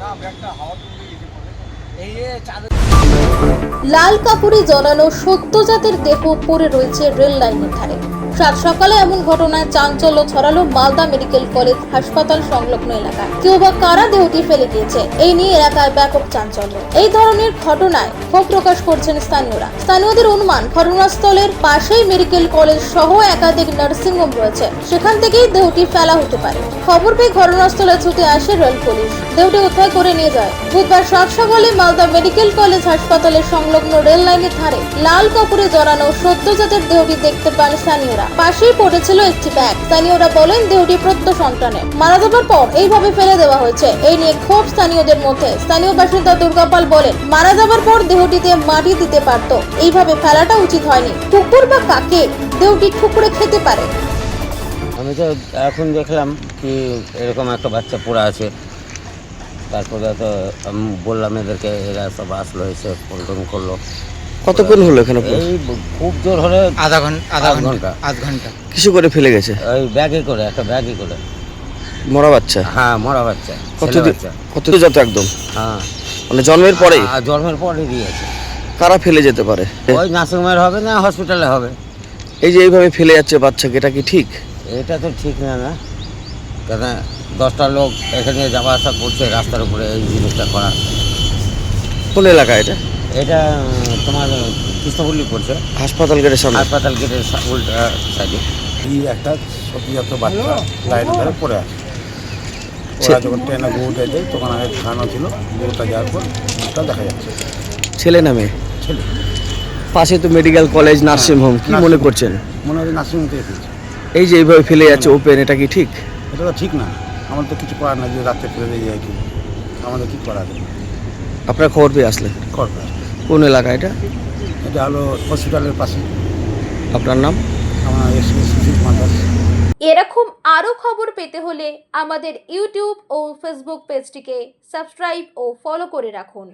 না ব্যাগটা হাওয়া তুলে এই যে চাদর লাল কাপড়ে জড়ানো সদ্যজাতের দেহ পড়ে রয়েছে রেল লাইনের ধারে। সাত সকালে এমন ঘটনায় চাঞ্চল্য ছড়ালো মালদা মেডিকেল কলেজ হাসপাতাল সংলগ্ন এলাকায়। কেউ বা কারা দেহটি ফেলে গিয়েছে এই নিয়ে এলাকায় ব্যাপক চাঞ্চল্য। এই ধরনের ঘটনায় ক্ষোভ প্রকাশ করছেন স্থানীয়রা। স্থানীয়দের অনুমান, ঘটনাস্থলের পাশেই মেডিকেল কলেজ সহ একাধিক নার্সিংহোম রয়েছে। সেখান থেকেই দেহটি ফেলা হতে পারে। খবর পেয়ে ঘটনাস্থলে ছুটে আসে রেল পুলিশ। দেহটি উদ্ধার করে নিয়ে যায়। বুধবার সাত সকালে মালদা মেডিকেল কলেজ হাসপাতালের সংলগ্ন রেল লাইনের ধারে লাল কাপড়ে জড়ানো সদ্যজাতের দেহটি দেখতে পান স্থানীয়রা। পাশেই পড়েছিল একটি ব্যাগ। স্থানীয়রা বলেন, দেহটি প্রত্য সন্তানের মারা যাবার পর এইভাবে ফেলে দেওয়া হয়েছে। এই নিয়ে ক্ষোভ স্থানীয়দের মধ্যে। স্থানীয় বাসিন্দা দুর্গাপাল বলেন, মারা যাবার পর দেহটিতে মাটি দিতে পারত। এইভাবে ফেলাটা উচিত হয়নি। কুকুর বা কাকে? দেহটি ঠুকরে খেতে পারে। আমি তো এখন দেখলাম কি এরকম একটা বাচ্চা পড়ে আছে। তারপরে তো আমি বললাম এদেরকে এরা সব আসলো এসে ফোন টোন করল। কতক্ষণ হলো এখানে এই খুব জোর হলে আধা ঘণ্টা আধা ঘণ্টা। আধ ঘণ্টা। কিছু করে ফেলে গেছে? ওই ব্যাগে করে একটা ব্যাগে করে। মরা বাচ্চা? হ্যাঁ মরা বাচ্চা কত ছেলে কত যত একদম? হ্যাঁ। মানে জন্মের পরেই? আ- জন্মের পরে দিয়েছে। কারা ফেলে যেতে পারে? ওই নার্সিংহোমের হবে না হসপিটালে হবে। এই যে এইভাবে ফেলে যাচ্ছে বাচ্চাকে এটা কি ঠিক? এটা তো ঠিক না না। কেন দশটা লোক এখানে যাওয়া আসা করছে রাস্তার উপরে এই জিনিসটা করা। কোন এলাকা এটা? এটা তোমার কৃষ্ণপল্লী পড়ছে। হাসপাতাল গেটের সামনে। হাসপাতাল গেটের উল্টা সাইডে। এই একটা সদ্যজাত বাচ্চা লাইনের ধারে পড়ে আছে। ওরা যখন ট্রেনে গরুটা যায় তখন আগে খাওয়ানো ছিল। গরুটা যাওয়ার পর গরুটা দেখা যাচ্ছে। ছেলে নামে ছেলে। পাশে তো মেডিকেল কলেজ নার্সিং হোম কি মনে করছেন? মনে হয় নার্সিং থেকে এই যে এইভাবে ফেলে যাচ্ছে ওপেন এটা কি ঠিক? এটা তো ঠিক না। আমাদের তো কিছু করার না যে রাত্রে ফেলে দিয়ে যায় কি। আমাদের কি করা যাবে আপনার খবর পেয়ে আসলেন করবে কোন এলাকা এটা? এটা হলো হসপিটালের পাশে। আপনার নাম? আমার এস এস মাদাস এরকম আরও খবর পেতে হলে আমাদের ইউটিউব ও ফেসবুক পেজটিকে সাবস্ক্রাইব ও ফলো করে রাখুন।